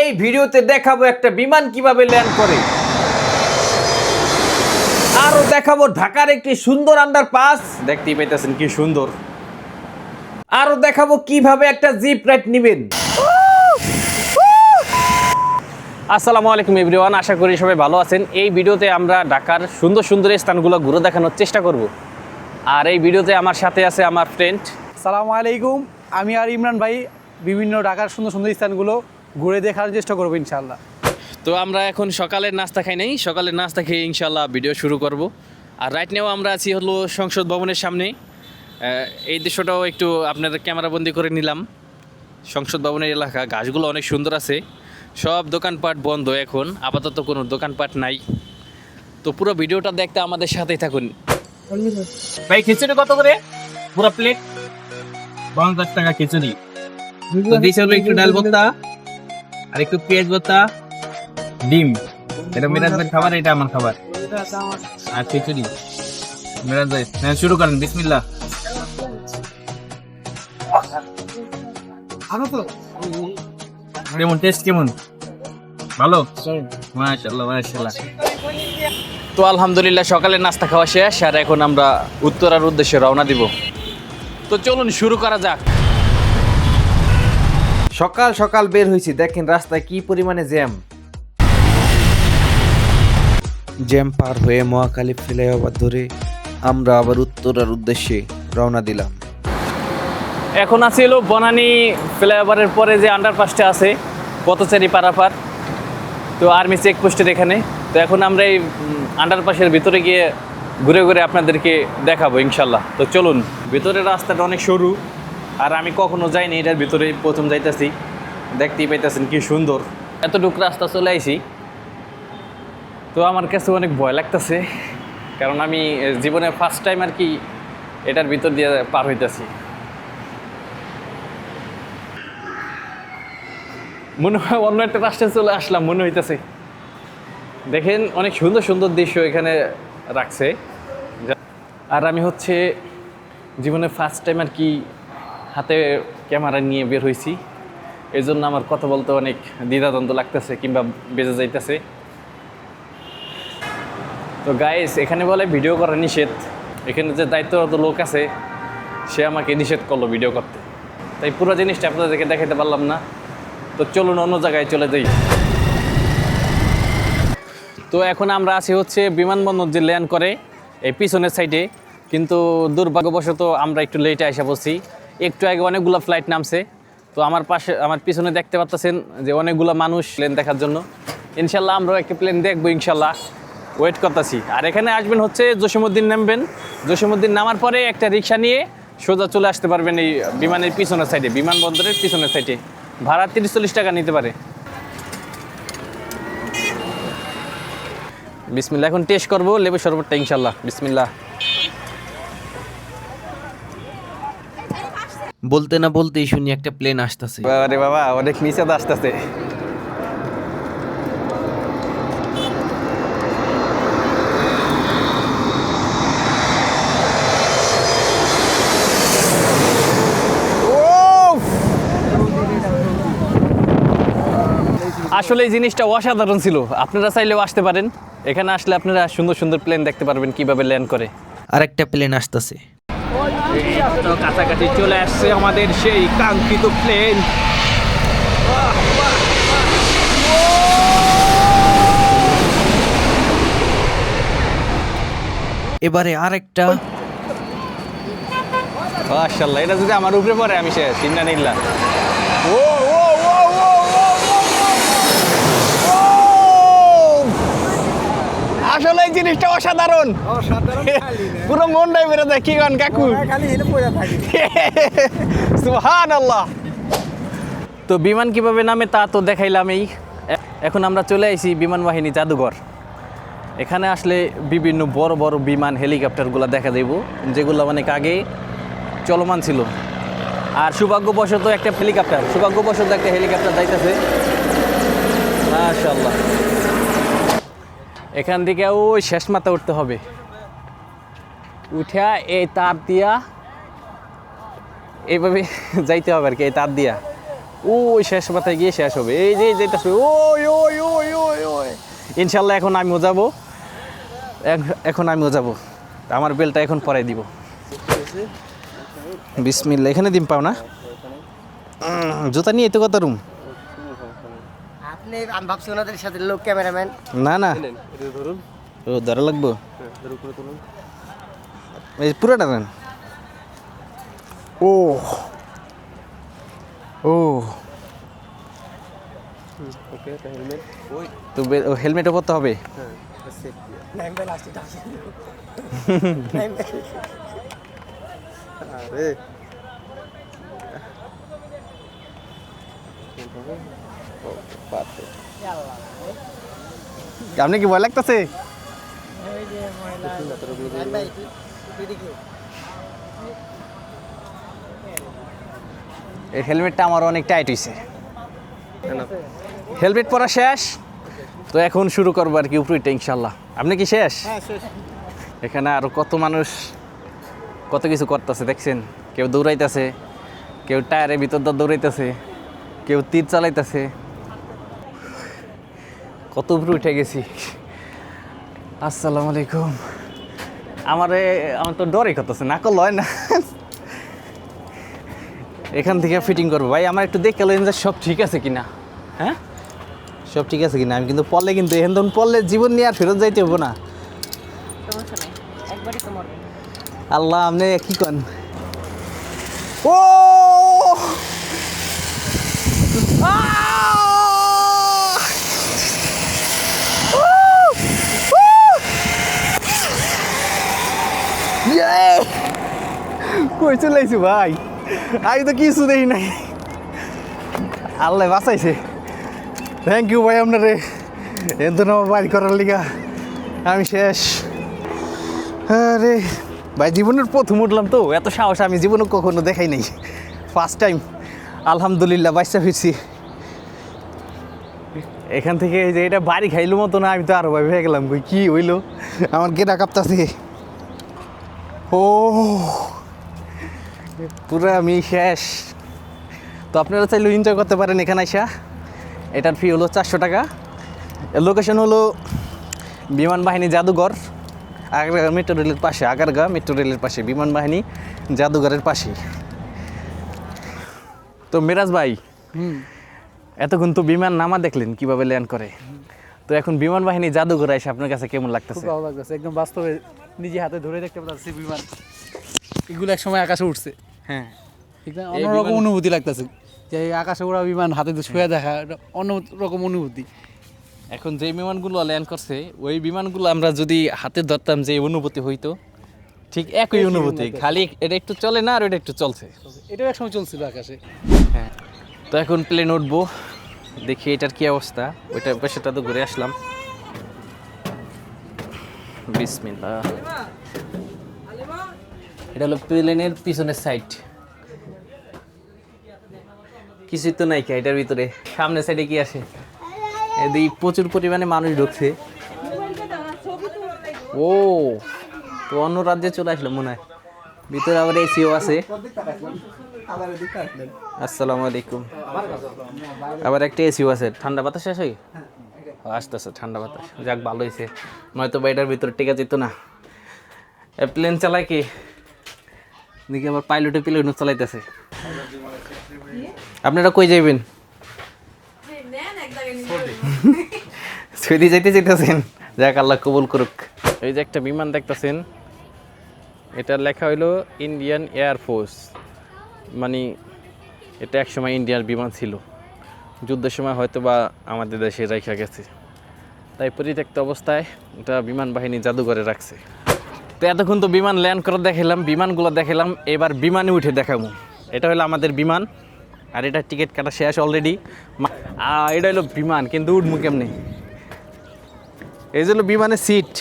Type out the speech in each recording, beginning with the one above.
এই ভিডিওতে দেখাবো একটা বিমান কীভাবে ল্যান্ড করে। আরও দেখাবো ঢাকার একটি সুন্দর আন্ডার পাস দেখতেই পাইতেছেন কি সুন্দর। আরও দেখাবো কীভাবে একটা জিপ রাইড নিবেন। আসসালামু আলাইকুম এভরিওয়ান আশা করি সবাই ভালো আছেন। এই ভিডিওতে আমরা ঢাকার সুন্দর সুন্দর স্থানগুলো ঘুরে দেখানোর চেষ্টা করব। আর এই ভিডিওতে আমার সাথে আছে আমার ফ্রেন্ড সালামু আলাইকুম আমি আর ইমরান ভাই বিভিন্ন ঢাকার সুন্দর সুন্দর স্থানগুলো ঘুরে দেখার চেষ্টা করব ইনশাল্লাহ তো আমরা এখন সকালের নাস্তা খাই নাই। সকালের নাস্তা খেয়ে ইনশাল্লাহ ভিডিও শুরু করব। আর রাইট নেও আমরা আছি হলো সংসদ ভবনের সামনে। এই দৃশ্যটাও একটু আপনাদের ক্যামেরাবন্দি করে নিলাম। সংসদ ভবনের এলাকা গাছগুলো অনেক সুন্দর আছে। সব দোকানপাট বন্ধ এখন। আপাতত কোনো দোকানপাট নাই। তো পুরো ভিডিওটা দেখতে আমাদের সাথেই থাকুন। ভাই খিচুড়ি কত করে? পুরো প্লেট পঞ্চাশ টাকা খিচুড়ি। একটু ডাল ভর্তা। আর একটু পেঁয়াজ ভর্তা ডিম। এটা মিরাজ ভাই খাবার এটা আমার খাবার। আর খিচুড়ি। মিরাজ ভাই হ্যাঁ শুরু করেন বিসমিল্লাহ। কেমন টেস্ট কেমন? ভালো? মাশাআল্লাহ মাশাআল্লাহ। তো আলহামদুলিল্লাহ সকালে নাস্তা খাওয়া শেষ আর এখন আমরা উত্তরার উদ্দেশ্যে রওনা দিব। তো চলুন শুরু করা যাক। সকাল সকাল বের হয়েছি দেখেন রাস্তায় কি পরিমাণে জ্যাম। জ্যাম পার হয়ে মহাখালী ফ্লাইওভার ধরে আমরা আবার উত্তরার উদ্দেশ্যে রওনা দিলাম। এখন আছে হলো বনানী ফ্লাইওভারের পরে যে আন্ডারপাসটা আছে পথচারী পারাপার। তো আর্মি চেকপোস্টের এখানে। তো এখন আমরা এই আন্ডারপাসের ভিতরে গিয়ে ঘুরে ঘুরে আপনাদেরকে দেখাবো ইনশাল্লাহ। তো চলুন ভিতরের রাস্তাটা অনেক সরু। আর আমি কখনো যাইনি, এটার ভিতরে প্রথম যাইতেছি। দেখতেই পাইতেছেন কি সুন্দর। এতটুকু রাস্তা চলে আইছি। তো আমার কাছে অনেক ভয় লাগতেছে, কারণ আমি জীবনে ফার্স্ট টাইম আর কি এটার ভিতর দিয়ে পার হইতেছি। মনে হয় অন্য একটা রাষ্ট্রে চলে আসলাম, মনে হইতেছে। দেখেন, অনেক সুন্দর সুন্দর দৃশ্য এখানে রাখছে। আর আমি হচ্ছে, জীবনে ফার্স্ট টাইম আর কি হাতে ক্যামেরা নিয়ে বের হয়েছি এই জন্য আমার কথা বলতে অনেক দ্বিধাদ্বন্দ্ব লাগতেছে কিংবা বেজে যাইতেছে। তো গাইস এখানে বলে ভিডিও করা নিষেধ। এখানে যে দায়িত্বরত লোক আছে, সে আমাকে নিষেধ করল ভিডিও করতে। তাই পুরো জিনিসটা আপনাদেরকে দেখাতে পারলাম না। তো চলুন অন্য জায়গায় চলে যাই। তো এখন আমরা আছি হচ্ছে বিমানবন্দর যে ল্যান্ড করে, এই পিছনের সাইডে কিন্তু দুর্ভাগ্যবশত আমরা একটু লেটে আসা বসছি একটু আগে অনেকগুলো ফ্লাইট নামছে। তো আমার পাশে, আমার পিছনে দেখতে পাচ্ছেন যে অনেকগুলো মানুষ প্লেন দেখার জন্য। ইনশাল্লাহ আমরাও একটা প্লেন দেখব, ইনশাল্লাহ। ওয়েট করতেছি। আর এখানে আসবেন হচ্ছে জসিমুদ্দিন নামবেন। জসিমুদ্দিন নামার পরে একটা রিক্সা নিয়ে সোজা চলে আসতে পারবেন এই বিমানের পিছনের সাইডে বিমানবন্দরের পিছনের সাইডে ভাড়া তিরিশ চল্লিশ টাকা নিতে পারে। বিসমিল্লা এখন টেস্ট করব, লেবু শরবতটা ইনশাল্লাহ। বিসমিল্লাহ। বলতে না বলতেই শুনি একটা প্লেন আসতেছে। আরে বাবা অনেক নিচে আসতেছে। আসলে এই জিনিসটা অসাধারণ ছিল। আপনারা চাইলেও আসতে পারেন। এখানে আসলে আপনারা সুন্দর সুন্দর প্লেন দেখতে পারবেন কীভাবে ল্যান্ড করে। আরেকটা প্লেন আসতেছে। তো কাছাকাছি চলে আসছে আমাদের সেই কাঙ্ক্ষিত প্লেন এবারে আরেকটা। মাশাআল্লাহ এটা যদি আমার উপরে পড়ে আমি সে চিন্তা নিলাম ও ও ও ও ও ও আসলে এই জিনিসটা অসাধারণ। পুরো মনটাই বেরো দেয় কি গান কাকু? সুহান আল্লাহ তো বিমান কীভাবে নামে তা তো দেখাইলাম এই। এখন আমরা চলে আইছি বিমান বাহিনী জাদুঘর। এখানে আসলে বিভিন্ন বড় বড় বিমান হেলিকপ্টারগুলো দেখা যাইব যেগুলো অনেক আগে চলমান ছিল। আর সৌভাগ্যবশত একটা হেলিকপ্টার সৌভাগ্যবশত একটা হেলিকপ্টার যাইতেছে। মাশাল্লাহ এখান থেকে, ওই শেষ মাথা উঠতে হবে। উঠা এই তার দিয়া, এইভাবে যাইতে হবে আর কি, এই তার দিয়া। ওই শেষ মাথায় গিয়ে শেষ হবে। এই যে যেতেছে ওই ওই ওই ওই ওই। ইনশাল্লাহ এখন আমিও যাব। এখ- এখন আমিও যাব। আমার বেলটা এখন পরাই দিব। বিশ বিসমিল্লা এখানে দিম পাও না? জুতা নিয়ে তো কত রুম আপনি আমি ভাবছি ওনাদের সাথে লোক ক্যামেরাম্যান না না। ও ধরা লাগবো? এই পুরোটা নেন ও ও তো হেলমেটও পরতে হবে। আপনি কি ভয় লাগতেছে? এই হেলমেটটা আমার অনেক টাইট হয়েছে হেলমেট পরা শেষ? তো এখন শুরু করব আর কি উপরিটা ইনশাল্লাহ আপনি কি শেষ? এখানে আরও কত মানুষ কত কিছু করতেছে দেখছেন? কেউ দৌড়াইতেছে কেউ টায়ারের ভিতর দৌড়াইতেছে কেউ তীর চালাইতেছে। কত উপরে উঠে গেছি। আসসালামু আলাইকুম। আমারে আমার তো ডরে করতেছে না করল হয় না। এখান থেকে ফিটিং করব। ভাই আমার একটু দেখে গেলেন যে সব ঠিক আছে কিনা। হ্যাঁ? সব ঠিক আছে কিনা? আমি কিন্তু পড়লে কিন্তু এখন তখন পড়লে জীবন নিয়ে আর ফেরত যাইতে হব না। আল্লাহ আপনি কি কন কই চলাইছো ভাই। আমি তো কিছু দেখি নাই। আল্লাহ বাঁচাইছে। থ্যাংক ইউ ভাই আপনারে। এত আমার বাড়ি করার লিগা। আমি শেষ। আরে, ভাই জীবনের প্রথম উঠলাম তো। এত সাহস আমি জীবনে কখনো দেখাই নাই। ফার্স্ট টাইম আলহামদুলিল্লাহ, বাচ্চা ফিরছি এখান থেকে যে এটা বাড়ি খাইলো মতো না, আমি তো আরও ভাই ভেবে গেলাম। কি হইল? আমার গেটা কাঁপতাছে। ও। পুরো আমি শেষ। তো আপনারা চাইলে এনজয় করতে পারেন এখানে আইসা। এটার ফি হলো চারশো টাকা। লোকেশন হলো বিমান বাহিনী জাদুঘর আগারগা মেট্রো রেলের পাশে আগারগা মেট্রো রেলের পাশে বিমান বাহিনী জাদুঘরের পাশে। তো মিরাজ ভাই এতক্ষণ তো বিমান নামা দেখলেন কীভাবে ল্যান্ড করে? তো এখন বিমান বাহিনী জাদুঘর এসে আপনার কাছে কেমন খুব লাগতেছে ভালো লাগতেছে একদম বাস্তবে নিজে হাতে ধরে দেখতে পাচ্ছি বিমান। এগুলো এক সময় আকাশে উঠছে। হ্যাঁ। অন্যরকম অনুভূতি লাগতেছে। যে আকাশে ওরা বিমান হাতে শুয়ে দেখা এটা অন্য রকম অনুভূতি। এখন যে বিমানগুলো ল্যান্ড করছে ওই বিমানগুলো আমরা যদি হাতে ধরতাম যে অনুভূতি হইতো ঠিক একই অনুভূতি খালি এটা একটু চলে না আর এটা একটু চলছে? এটাও এক সময় চলছিল আকাশে। হ্যাঁ। তো এখন প্লেন উঠবো দেখি এটার কি অবস্থা। ওইটা পাশেটা তো ঘুরে আসলাম। বিসমিল্লাহ। এটা হলো প্লেনের পিছনের সাইড কিছুই তো নাই এটার ভিতরে। সামনের সাইডে কি আসে এদিকে প্রচুর পরিমাণে মানুষ ঢুকছে। ও, তো অন্য রাজ্যে চলে আসলো মনে হয়। ভিতরে আবার এসিও আছে। আসসালামু আলাইকুম। আবার একটা এসিও আছে। ঠান্ডা বাতাস আসে আসতেছে, ঠান্ডা বাতাস। যাক, ভালো হয়েছে। নয়তো বা এটার ভিতরে টেকা যেত না। প্লেন চালায় কি? দেখি আবার পাইলটে প্লেন চালাইতেছে। আপনারা কই যাইবেন? সৌদি যাইতে যেতেছেন যাক, আল্লাহ কবুল করুক। এই যে একটা বিমান দেখতেছেন এটা লেখা হইল ইন্ডিয়ান এয়ারফোর্স মানে এটা একসময় ইন্ডিয়ার বিমান ছিল। যুদ্ধের সময় হয়তো বা আমাদের দেশে রেখা গেছে। তাই পরিত্যক্ত অবস্থায় এটা বিমান বাহিনী জাদুঘরে রাখছে। তো এতক্ষণ তো বিমান ল্যান্ড করে দেখালাম বিমানগুলো দেখালাম এবার বিমানে উঠে দেখাবো। এটা হলো আমাদের বিমান আর এটা টিকিট কাটা শেষ অলরেডি এটা হলো বিমান কিন্তু উঠবো কেমনি? এই যে হলো বিমানের সিট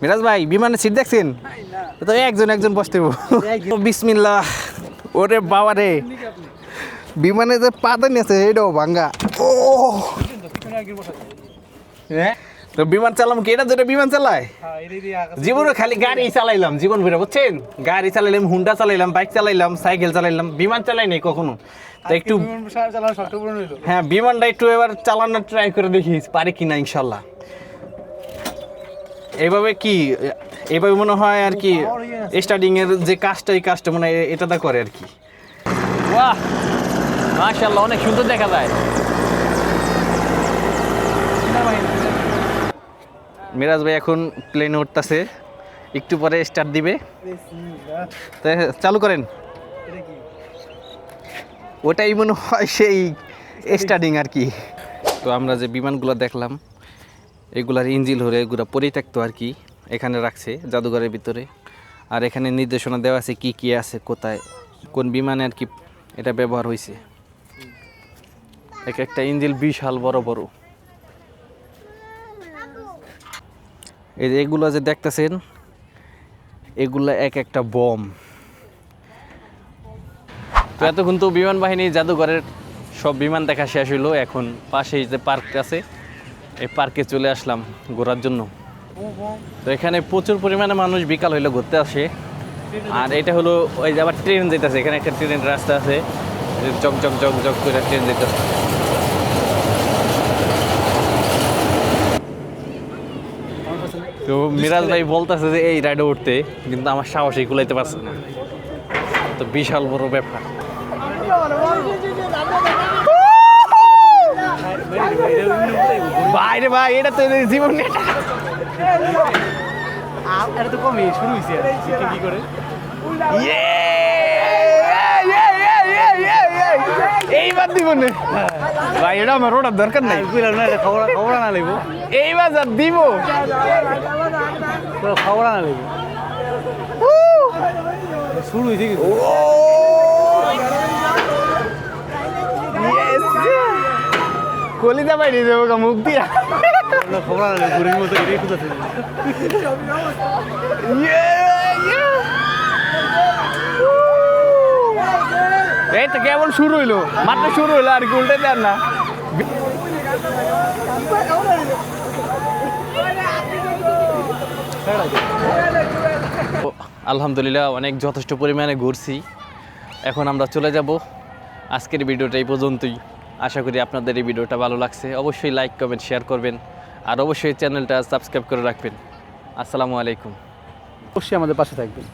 মিরাজ ভাই বিমানের সিট দেখছেন? তো একজন একজন বসতে বিসমিল্লাহ ওরে বাবা রে। বিমানে যে পাতা নিয়েছে এটাও ভাঙ্গা। ও হ্যাঁ? তো বিমান চালাম কি? এটা যেটা বিমান চালায়? জীবনে খালি গাড়ি চালাইলাম জীবন ভরে বুঝছেন? গাড়ি চালাইলাম হুন্ডা চালাইলাম বাইক চালাইলাম সাইকেল চালাইলাম বিমান চালাই নাই কখনো। তো একটু হ্যাঁ বিমানটা একটু এবার চালানোর ট্রাই করে দেখি পারি কিনা ইনশাল্লাহ। এইভাবে কি এইভাবে মনে হয় আর কি স্টার্টিং এর যে কাজটা এই কাজটা মনে হয় এটাতে করে আর কি। বাহ! মাশাআল্লাহ অনেক সুন্দর দেখা যায়। মিরাজ ভাই এখন প্লেনে উঠতেছে। একটু পরে স্টার্ট দিবে। চালু করেন। ওটাই মনে হয় সেই স্টার্টিং আর কি। তো আমরা যে বিমানগুলো দেখলাম, এগুলার ইঞ্জিল হরে এগুলো পরিত্যক্ত আর কি, এখানে রাখছে জাদুঘরের ভিতরে। আর এখানে নির্দেশনা দেওয়া আছে কি কি আছে, কোথায়, কোন বিমানে আর কি এটা ব্যবহার হয়েছে এক একটা ইঞ্জিল বিশাল বড় বড়। এই যে এগুলো যে দেখতেছেন, এগুলো এক একটা বম। তো এতক্ষণ তো বিমান বাহিনী জাদুঘরের সব বিমান দেখা শেষ হইল, এখন পাশেই যে পার্ক আছে, এই পার্কে চলে আসলাম ঘোরার জন্য। তো এখানে প্রচুর পরিমাণে মানুষ বিকাল হইলে ঘুরতে আসে। আর এটা হলো ওই যে আবার ট্রেন যেতেছে এখানে একটা ট্রেনের রাস্তা আছে জক জক জক জক করে ট্রেন যেতেছে তো মিরাজ ভাই বলতেছে যে এই রাইডে উঠতে কিন্তু আমার সাহসই কুলাইতে পারছে না তো বিশাল বড় ব্যাপার বাইরে ভাই এটা তো জীবন এটা তো কমই শুরু হয়েছে কি করে এইবার দিব না ভাই এটা আমার ওটার দরকার নাই। না খবর খবর আনা লাগবো। এইবার যা দিব। খবর আনা লাগবো। শুরু হয়েছে কিন্তু কলিজা বাইরে যাব মুখ দিয়া। খবর লাগবো ঘুরির মতো এই তো কেবল শুরু হইল। মাত্র শুরু হইল আর কি উল্টে দেন না। আলহামদুলিল্লাহ অনেক যথেষ্ট পরিমাণে ঘুরছি। এখন আমরা চলে যাব। আজকের ভিডিওটা এই পর্যন্তই। আশা করি আপনাদের এই ভিডিওটা ভালো লাগছে। অবশ্যই লাইক কমেন্ট শেয়ার করবেন। আর অবশ্যই চ্যানেলটা সাবস্ক্রাইব করে রাখবেন। আসসালামু আলাইকুম। অবশ্যই আমাদের পাশে থাকবেন।